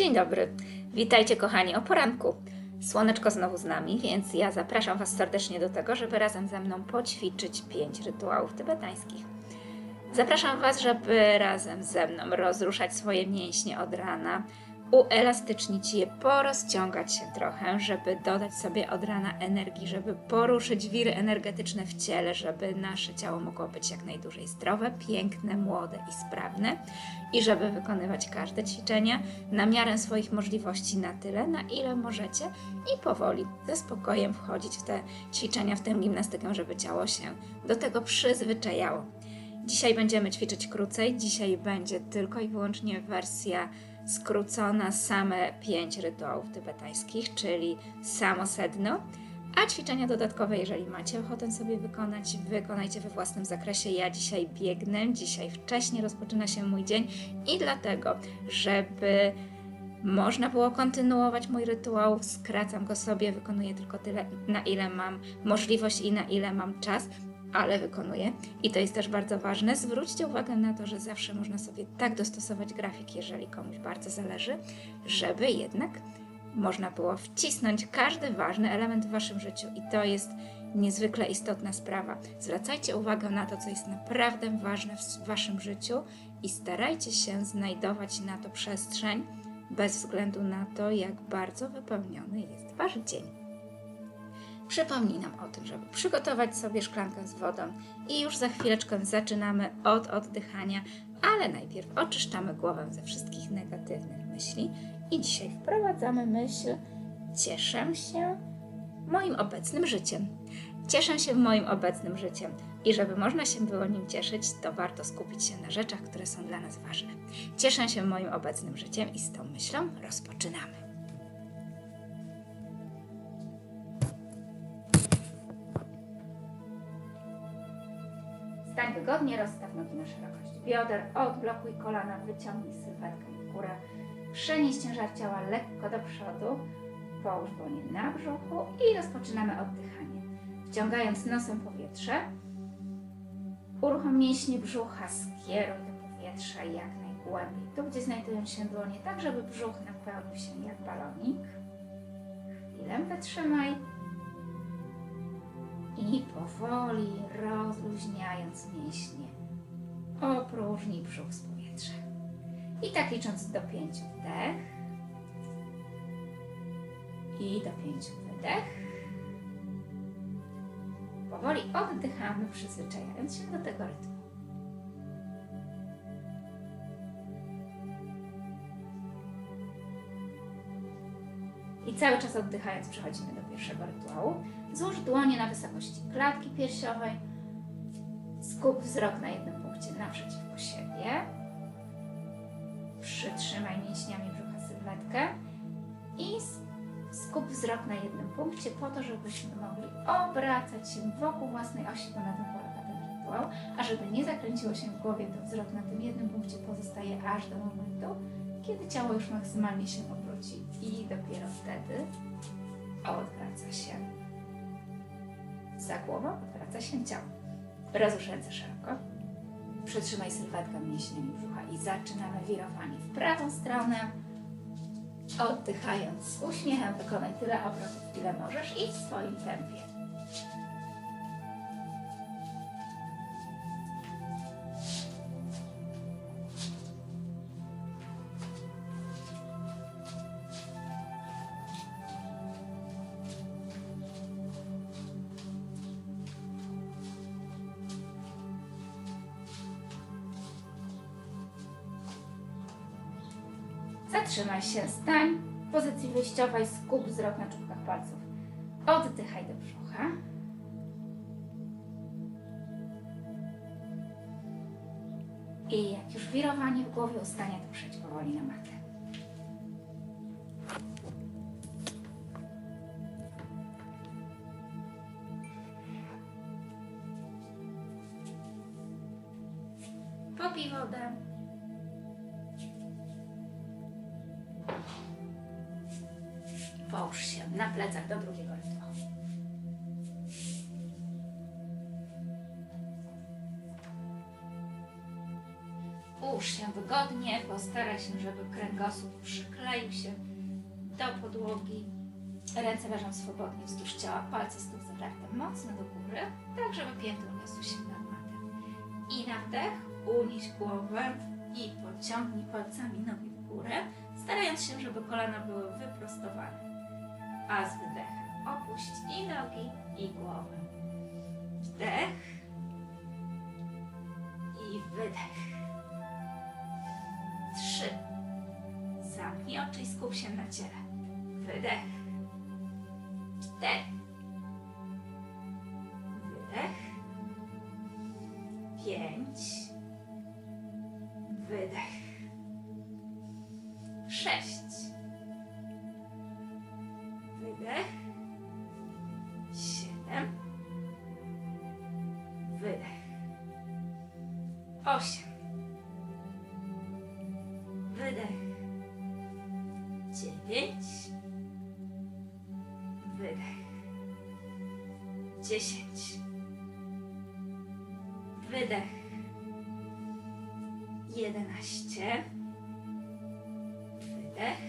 Dzień dobry. Witajcie kochani o poranku. Słoneczko znowu z nami, więc ja zapraszam Was serdecznie do tego, żeby razem ze mną poćwiczyć pięć rytuałów tybetańskich. Zapraszam Was, żeby razem ze mną rozruszać swoje mięśnie od rana, uelastycznić je, porozciągać się trochę, żeby dodać sobie od rana energii, żeby poruszyć wiry energetyczne w ciele, żeby nasze ciało mogło być jak najdłużej zdrowe, piękne, młode i sprawne i żeby wykonywać każde ćwiczenia na miarę swoich możliwości na tyle, na ile możecie i powoli, ze spokojem wchodzić w te ćwiczenia, w tę gimnastykę, żeby ciało się do tego przyzwyczajało. Dzisiaj będziemy ćwiczyć krócej. Dzisiaj będzie tylko i wyłącznie wersja skrócona, same pięć rytuałów tybetańskich, czyli samo sedno. A ćwiczenia dodatkowe, jeżeli macie ochotę sobie wykonać, wykonajcie we własnym zakresie. Ja dzisiaj biegnę, dzisiaj wcześnie rozpoczyna się mój dzień i dlatego, żeby można było kontynuować mój rytuał, skracam go sobie, wykonuję tylko tyle, na ile mam możliwość i na ile mam czas ale wykonuję. I to jest też bardzo ważne. Zwróćcie uwagę na to, że zawsze można sobie tak dostosować grafik, jeżeli komuś bardzo zależy, żeby jednak można było wcisnąć każdy ważny element w waszym życiu. I to jest niezwykle istotna sprawa. Zwracajcie uwagę na to, co jest naprawdę ważne w waszym życiu i starajcie się znajdować na to przestrzeń bez względu na to, jak bardzo wypełniony jest wasz dzień przypominam o tym, żeby przygotować sobie szklankę z wodą i już za chwileczkę zaczynamy od oddychania, ale najpierw oczyszczamy głowę ze wszystkich negatywnych myśli i dzisiaj wprowadzamy myśl cieszę się moim obecnym życiem. Cieszę się moim obecnym życiem i żeby można się było nim cieszyć, to warto skupić się na rzeczach, które są dla nas ważne. Cieszę się moim obecnym życiem i z tą myślą rozpoczynamy. Stań wygodnie, rozstaw nogi na szerokość bioder, odblokuj kolana, wyciągnij sylwetkę w górę, przenieś ciężar ciała lekko do przodu, połóż dłonie na brzuchu i rozpoczynamy oddychanie. Wciągając nosem powietrze, uruchom mięśnie brzucha, skieruj to powietrze jak najgłębiej, tu gdzie znajdują się dłonie, tak żeby brzuch napełnił się jak balonik. Chwilę wytrzymaj i powoli rozluźniając mięśnie, opróżnij brzuch z powietrza. I tak licząc do pięciu wdech i do pięciu wydech. Powoli oddychamy, przyzwyczajając się do tego rytmu. I cały czas oddychając przechodzimy do pierwszego rytuału. Złóż dłonie na wysokości klatki piersiowej. Skup wzrok na jednym punkcie naprzeciwko siebie. Przytrzymaj mięśniami brzucha sylwetkę i skup wzrok na jednym punkcie po to, żebyśmy mogli obracać się wokół własnej osi, bo na tym polega ten rytuał. A żeby nie zakręciło się w głowie, to wzrok na tym jednym punkcie pozostaje aż do momentu, kiedy ciało już maksymalnie się obróci i dopiero wtedy odwraca się za głową, odwraca się ciało. Rozłóż ręce szeroko. Przytrzymaj sylwetkę mięśniami brzucha i zaczynamy wirowanie w prawą stronę. Oddychając z uśmiechem, wykonaj tyle obrotów, ile możesz i w swoim tempie. Zatrzymaj się, stań w pozycji wyjściowej, skup wzrok na czubkach palców. Oddychaj do brzucha. I jak już wirowanie w głowie ustanie, to przejdź powoli na matę. Popij wodę. Plecach do drugiego rytmu. Ułóż się wygodnie, postaraj się, żeby kręgosłup przykleił się do podłogi. Ręce leżą swobodnie wzdłuż ciała, palce stóp zawarte mocno do góry, tak żeby pięty uniosły się nad matem. I na wdech unieś głowę i podciągnij palcami nogi w górę, starając się, żeby kolana były wyprostowane. A z wydechem opuść i nogi, i głowę. Wdech i wydech. Trzy. Zamknij oczy i skup się na ciele. Wydech. Cztery. Wydech. Pięć. Wydech. Sześć. Jedenaście. Wydech.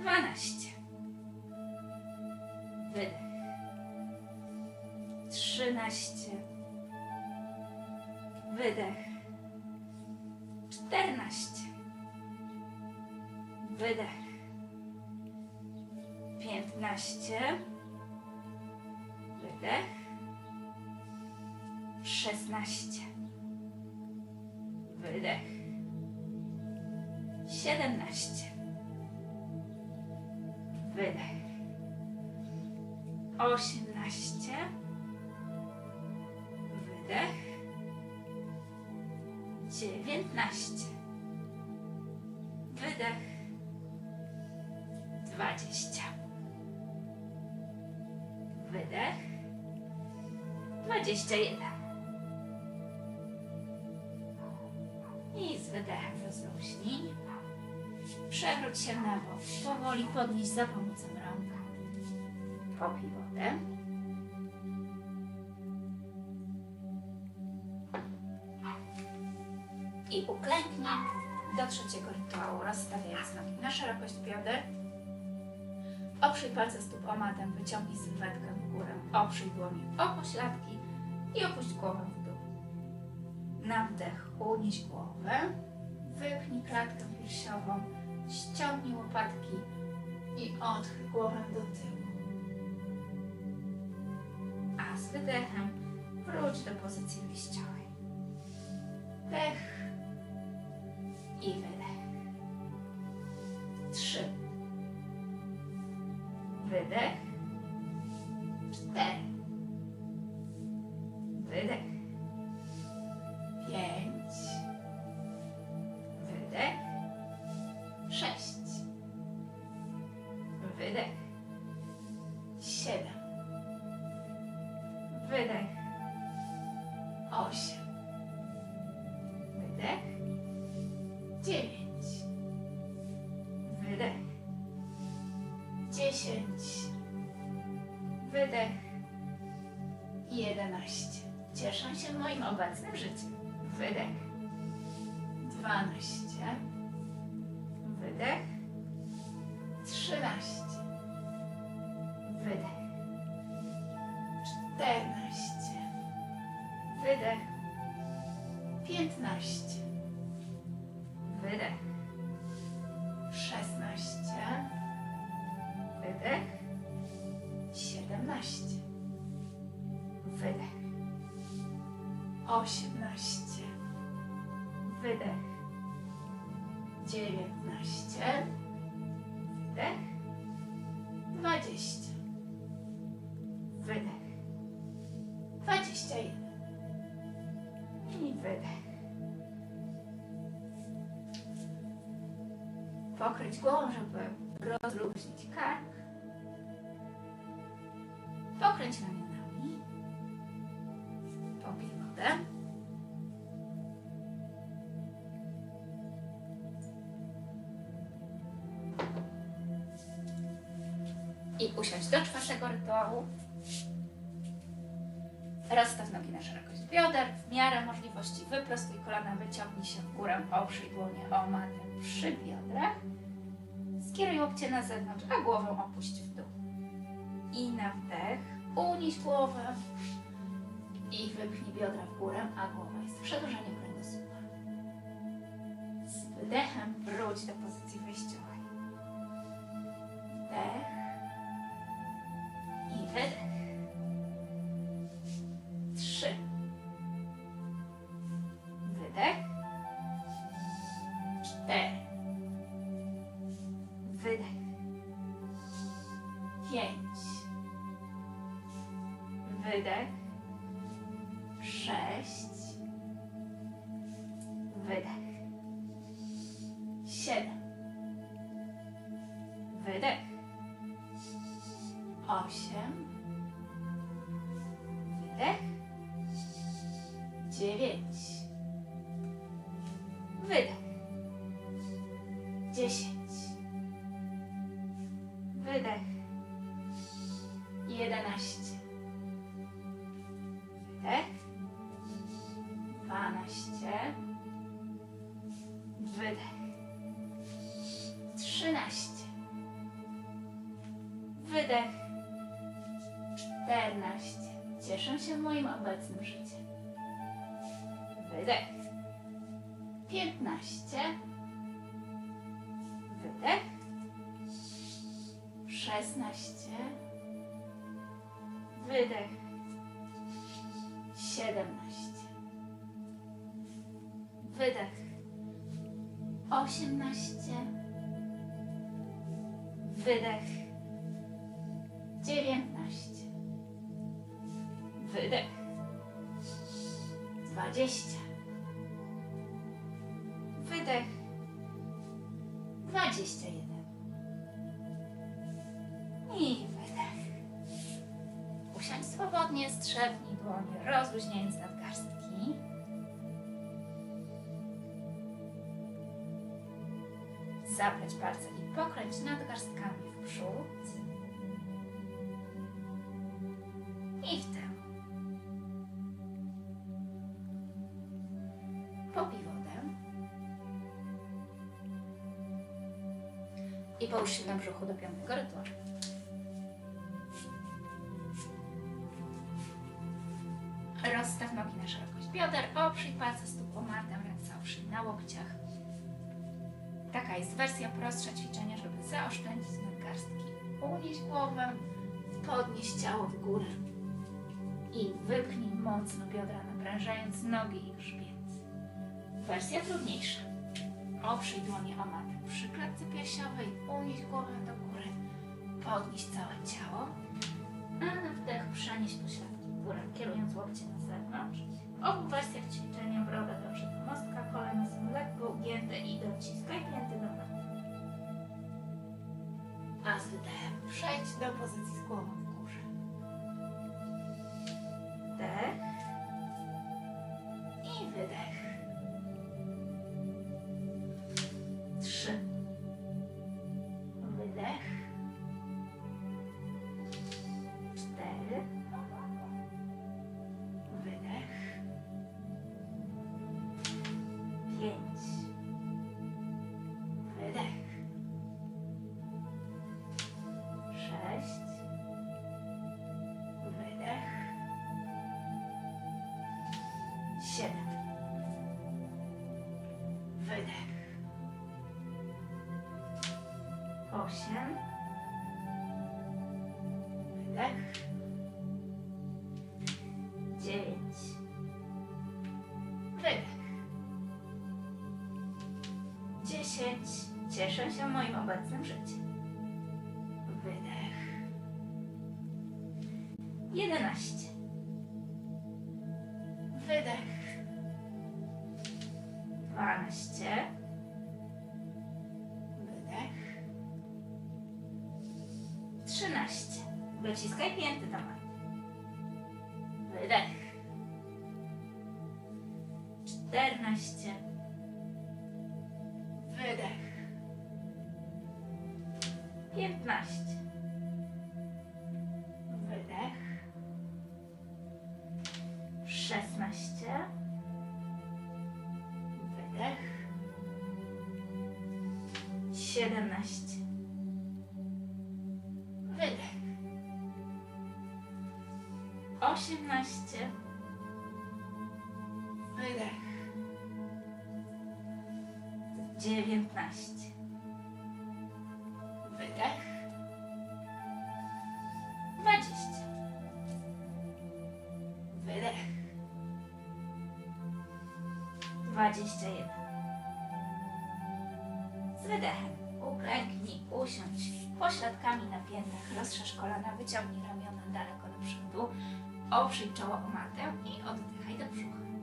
Dwanaście. Wydech. Trzynaście. Wydech. Czternaście. Wydech. Piętnaście. Wydech. Szesnaście. Wydech. Siedemnaście. Wydech. Osiemnaście. Wydech. Dziewiętnaście. Wydech. Dwadzieścia. Wydech. Dwadzieścia jeden. Przewróć się na bok. Powoli podnieś za pomocą rąk. Popij wodę. I uklęknij do trzeciego rytuału, rozstawiając nogi na szerokość bioder. Oprzyj palce stóp o matę, wyciągnij sylwetkę w górę, oprzyj dłonie o pośladki i opuść głowę w dół. Na wdech unieś głowę, wypchnij klatkę piersiową, ściągnij łopatki i odchyl głowę do tyłu. A z wydechem wróć do pozycji liściowej. Wdech i wydech. Trzy. Wydech. Wydech. Siedem. Wydech. Osiem. Wydech. Dziewięć. Wydech. Dziesięć. Wydech. Jedenaście. Cieszę się moim obecnym życiem. 14. Wydech. 15. Wydech. 16. Wydech. 17. Wydech. 18. Wydech. 19. Wydech. 20. Wydech. Wydech. Pokryć głową, żeby rozluźnić kark. Pokręć ramionami. Popij wodę. I usiądź do czwartego rytuału. Rozstaw nogi na szerokość bioder, w miarę możliwości wyprostuj kolana, wyciągnij się w górę, oprzyj dłonie o matę przy biodrach. Skieruj łokcie na zewnątrz, a głowę opuść w dół. I na wdech unieś głowę i wypchnij biodra w górę, a głowa jest przedłużeniem kręgosłupa. Z wydechem wróć do pozycji wyjściowej. Wdech i wydech. Dziewięć. Wydech. Dziesięć. Piętnaście. Wydech. Szesnaście. Wydech. Siedemnaście. Wydech. Osiemnaście. Wydech. Dziewiętnaście. Wydech. Dwadzieścia. Wydech. Dwadzieścia jeden. I wydech. Usiądź swobodnie, strzepnij dłonie, rozluźniając nadgarstki. Zapleć palce i pokręć nadgarstkami w przód I połóż się na brzuchu do piątego rytuału. Rozstaw nogi na szerokość bioder, oprzyj palce stóp o matę, ręce oprzyj na łokciach. Taka jest wersja prostsza ćwiczenia, żeby zaoszczędzić nadgarstki. Unieś głowę, podnieś ciało w górę i wypchnij mocno biodra, naprężając nogi i grzbiet. Wersja trudniejsza. Oprzyj dłonie o matę przy klatce piersiowej, unieś głowę do góry, podnieś całe ciało, a na wdech przenieś pośladki w górę, kierując łokcie na zewnątrz. W obu wersjach ćwiczenia broda dąży do mostka, kolana są lekko ugięte i dociskaj pięty do maty. A z wydechem przejdź do pozycji z głową Wydech. Dziewięć. Wydech. Dziesięć. Cieszę się moim obecnym życiem. Wciskaj pięty, dawaj. Wydech. 14. Wydech. 15. 18. Wydech. 19. Wydech. 20. Wydech. 21. Z wydechem uklęknij, usiądź, pośladkami na piętach, rozszerz kolana, wyciągnij Oprzyj czoło o matę i oddychaj do brzucha.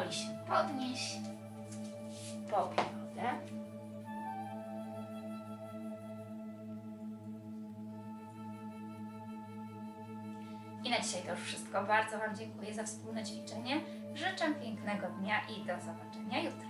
Powoli się podnieś. Popij wodę. I na dzisiaj to już wszystko. Bardzo Wam dziękuję za wspólne ćwiczenie. Życzę pięknego dnia i do zobaczenia jutro.